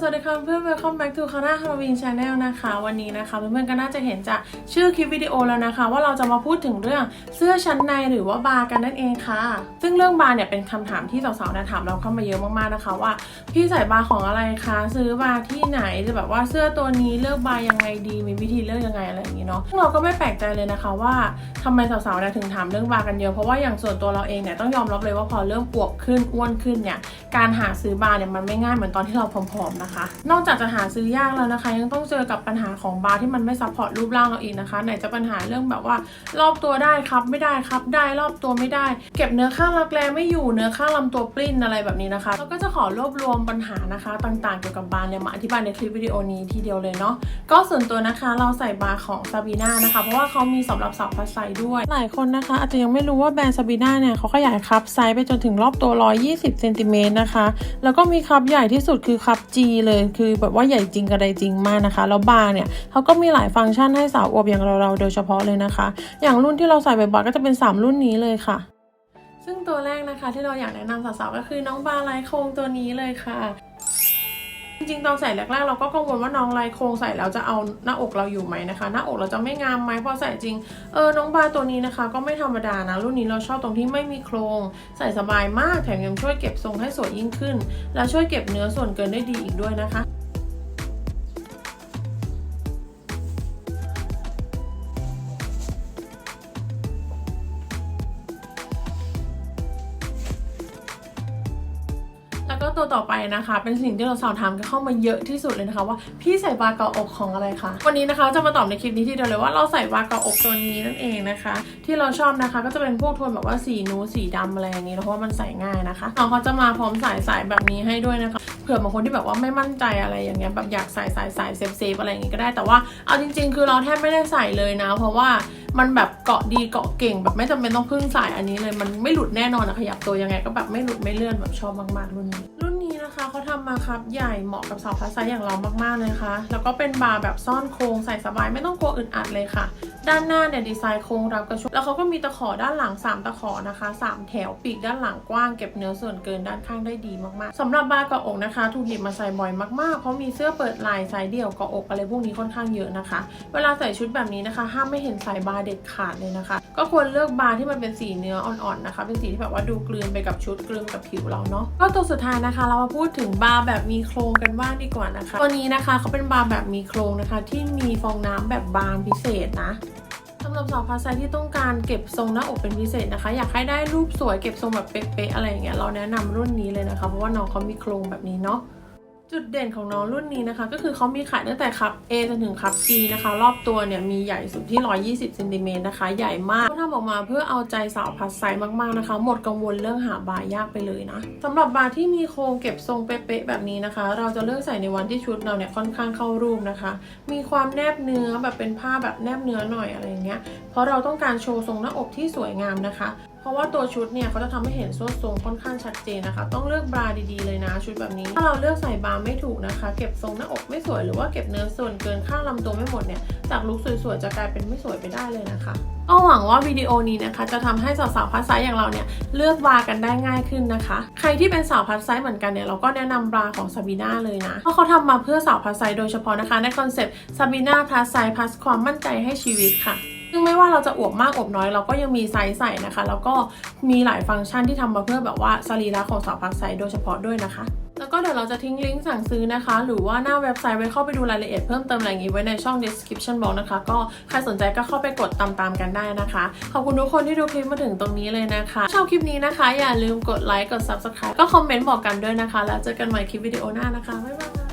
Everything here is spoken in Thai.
สวัสดีค่ะเพื่อน welcome back to คณะ Halloween Channel นะคะ วันนี้นะคะ เพื่อนๆก็น่าจะเห็นจากชื่อคลิปวิดีโอแล้วนะคะ ว่าเราจะมาพูดถึงเรื่องเสื้อชั้นในหรือว่าบาร์กันนั่นเองค่ะ ซึ่งเรื่องบาร์เนี่ยเป็นคำถามที่สาวๆนะถามเราเข้ามาเยอะมากๆนะคะ ว่าพี่ใส่บาร์ของอะไรคะซื้อบาร์ที่ไหนจะแบบว่าเสื้อตัวนี้เลือกบาร์ยังไงดีมีวิธีเลือกยังไงอะไรอย่างนี้เนาะซึ่งเราก็ไม่แปลกใจเลยนะคะว่าทำไมสาวๆนี่ยถึงถามเรื่องบาร์กันเยอะเพราะว่าอย่างส่วนตัวเราเองเนี่ยต้องยอมรับเลยว่าพอเริ่มอวบขึ้นอ้วนขึ้นเนี่ยการหาซื้อบาร์เนี่ยมันไม่ง่ายเหมือนตอนที่เราผอมๆนะคะ นอกจากจะหาซื้อยากแล้วนะคะ ยังต้องเจอกับปัญหาของบาร์ที่มันไม่ซัพพอร์ตรูปร่างเราอีกนะคะ ไหนจะปัญหาเรื่องแบบว่า รอบตัวได้ครับไม่ได้ครับ ได้รอบตัวไม่ได้ เก็บเนื้อข้างรักแร้ไม่อยู่เนื้อข้างลำตัวปลิ้นอะไรแบบนี้นะคะเราก็จะขอรวบรวมปัญหานะคะ ต่างๆ เกี่ยวกับบาร์เนี่ยมาอธิบายในคลิปวิดีโอนี้ทีเดียวเลยเนาะก็ส่วนตัวนะคะเราใส่บาร์ของซาบีนานะคะ เพราะว่าเขามีสำหรับสาวพัสไซด้วย หลายคนนะคะ อาจจะยังไม่รู้ว่าแบรนด์ซาบีนาเนี่ยเขาขยายคัพไซส์ไปจนถึงรอบตัว 120เซนติเมตรนะคะแล้วก็มีคัพใหญ่ที่สุดคือคัพ G เลย คือแบบว่าใหญ่จริงกระไดจริงมากนะคะ แล้วบาร์เนี่ยเขาก็มีหลายฟังก์ชันให้สาวอวบอย่างเราๆโดยเฉพาะเลยนะคะ อย่างรุ่นที่เราใส่บ่อยๆก็จะเป็น 3 รุ่นนี้เลยค่ะซึ่งตัวแรกนะคะที่เราอยากแนะนำสาวๆก็คือน้องบาร์ไลท์โคงตัวนี้เลยค่ะ จริงๆ ตอนใส่แรกๆ เราก็กังวลว่าน้องลายโครงใส่แล้วจะเอาหน้าอกเราอยู่ไหมนะคะ หน้าอกเราจะไม่งามไหมพอใส่จริง เออ น้องบาตัวนี้นะคะ ก็ไม่ธรรมดานะ รุ่นนี้เราชอบตรงที่ไม่มีโครง ใส่สบายมาก แถมยังช่วยเก็บทรงให้สวยยิ่งขึ้น และช่วยเก็บเนื้อส่วนเกินได้ดีอีกด้วยนะคะ แล้วก็ตัวต่อไปนะคะ เป็นสิ่งที่เราสอบถามกันเข้ามาเยอะที่สุดเลยนะคะ ว่าพี่ใส่บาร์เกาอกของอะไรคะวันนี้นะคะจะมาตอบในคลิปนี้ทีเดียวเลยว่าเราใส่บาร์เกาอกตัวนี้นั่นเองนะคะ ที่เราชอบนะคะก็จะเป็นพวกโทนแบบว่าสีนูดสีดำอะไรอย่างนี้เพราะว่ามันใส่ง่ายนะคะน้องเขาจะมาพร้อมสายสายแบบนี้ให้ด้วยนะคะ เผื่อบางคนที่แบบว่าไม่มั่นใจอะไรอย่างเงี้ยแบบอยากใส่สายสายเซฟเซฟอะไรอย่างงี้ก็ได้แต่ว่าเอาจริง ๆ คือเราแทบไม่ได้ใส่เลยนะ เพราะว่ามันแบบเกาะดีเกาะเก่ง แบบไม่จำเป็นต้องพึ่งสายอันนี้เลยมันไม่หลุดแน่นอนอะขยับตัวยังไงก็แบบไม่หลุดไม่เลื่อนแบบชอบมากๆรุ่นนี้รุ่น นะคะเขาทำมาครับใหญ่เหมาะกับสาวพลัสไซอย่างเรามากๆเลยค่ะแล้วก็เป็นบาร์แบบซ่อนโครงใส่สบายไม่ต้องกลัวอึดอัดเลยค่ะ ด้านหน้าเนี่ยดีไซน์โครงรับกระชุบแล้วเขาก็มีตะขอด้านหลัง 3 ตะขอนะคะ 3 แถวปีกด้านหลังกว้างเก็บเนื้อส่วนเกินด้านข้างได้ดีมากๆสำหรับบาร์เกาะอกนะคะ ถูกหยิบมาใส่บ่อยมากๆ เพราะมีเสื้อเปิดลายไซส์เดี่ยวเกาะอกอะไรพวกนี้ค่อนข้างเยอะนะคะ เวลาใส่ชุดแบบนี้นะคะห้ามไม่เห็นสายบาร์เด็ดขาดเลยนะคะ ก็ควรเลือกบาร์ที่มันเป็นสีเนื้ออ่อนๆนะคะ เป็นสีที่แบบว่าดูกลืนไปกับชุดกลืนกับผิวเราเนาะก็ตัวสุดท้ายนะคะเรามาพูดถึงบาร์แบบมีโครงกันบ้างดีกว่านะคะ ตัวนี้นะคะเขาเป็นบาร์แบบมีโครงนะคะ ที่มีฟองน้ำแบบบางพิเศษนะสำหรับสาวพาสไซที่ต้องการเก็บทรงหน้าอกเป็นพิเศษนะคะ อยากให้ได้รูปสวยเก็บทรงแบบเป๊ะๆอะไรอย่างเงี้ยเราแนะนำรุ่นนี้เลยนะคะ เพราะว่าน้องเขามีโครงแบบนี้เนาะ จุดเด่นของน้องรุ่นนี้นะคะ ก็คือเขามีขายตั้งแต่คัพ A จนถึงคัพ G นะคะ รอบตัวเนี่ยมีใหญ่สุดที่ 120เซนติเมตรนะคะ ใหญ่มากเขาทำออกมาเพื่อเอาใจสาวพัสไซมากๆนะคะ หมดกังวลเรื่องหาบาร์ยากไปเลยนะสำหรับบาร์ที่มีโครงเก็บทรงเป๊ะๆแบบนี้นะคะ เราจะเลือกใส่ในวันที่ชุดเราเนี่ยค่อนข้างเข้ารูปนะคะ มีความแนบเนื้อแบบเป็นผ้าแบบแนบเนื้อหน่อยอะไรเงี้ยเพราะเราต้องการโชว์ทรงหน้าอกที่สวยงามนะคะ เพราะว่าตัวชุดเนี่ยเขาจะทำให้เห็นส้นทรงค่อนข้างชัดเจนนะคะ ต้องเลือกบราดีๆเลยนะชุดแบบนี้ ถ้าเราเลือกใส่บราไม่ถูกนะคะ เก็บทรงหน้าอกไม่สวยหรือว่าเก็บเนื้อส่วนเกินข้างลำตัวไม่หมดเนี่ยจากลุคสวยๆจะกลายเป็นไม่สวยไปได้เลยนะคะก็หวังว่าวิดีโอนี้นะคะ จะทำให้สาวๆพัสไซส์อย่างเราเนี่ยเลือกบรากันได้ง่ายขึ้นนะคะ ใครที่เป็นสาวพัสไซส์เหมือนกันเนี่ยเราก็แนะนำบราของซาบีนาเลยนะเพราะเขาทำมาเพื่อสาวพัสไซส์โดยเฉพาะนะคะในคอนเซปต์ซาบีนาพัสไซส์พัสความมั่นใจให้ชีวิตค่ะ ซึ่งไม่ว่าเราจะอวบมากอวบน้อยเราก็ยังมีไซส์ใส่นะคะ แล้วก็มีหลายฟังก์ชันที่ทำมาเพื่อแบบว่าสรีระของสาวพักไซส์โดยเฉพาะด้วยนะคะแล้วก็เดี๋ยวเราจะทิ้งลิงก์สั่งซื้อนะคะ หรือว่าหน้าเว็บไซต์ไว้เข้าไปดูรายละเอียดเพิ่มเติมอะไรอย่างนี้ไว้ในช่อง description box นะคะ ก็ใครสนใจก็เข้าไปกดตามๆกันได้นะคะ ขอบคุณทุกคนที่ดูคลิปมาถึงตรงนี้เลยนะคะ ชอบคลิปนี้นะคะ อย่าลืมกดไลค์กด subscribe ก็คอมเมนต์บอกกันด้วยนะคะ แล้วเจอกันใหม่คลิปวิดีโอหน้านะคะบ๊ายบาย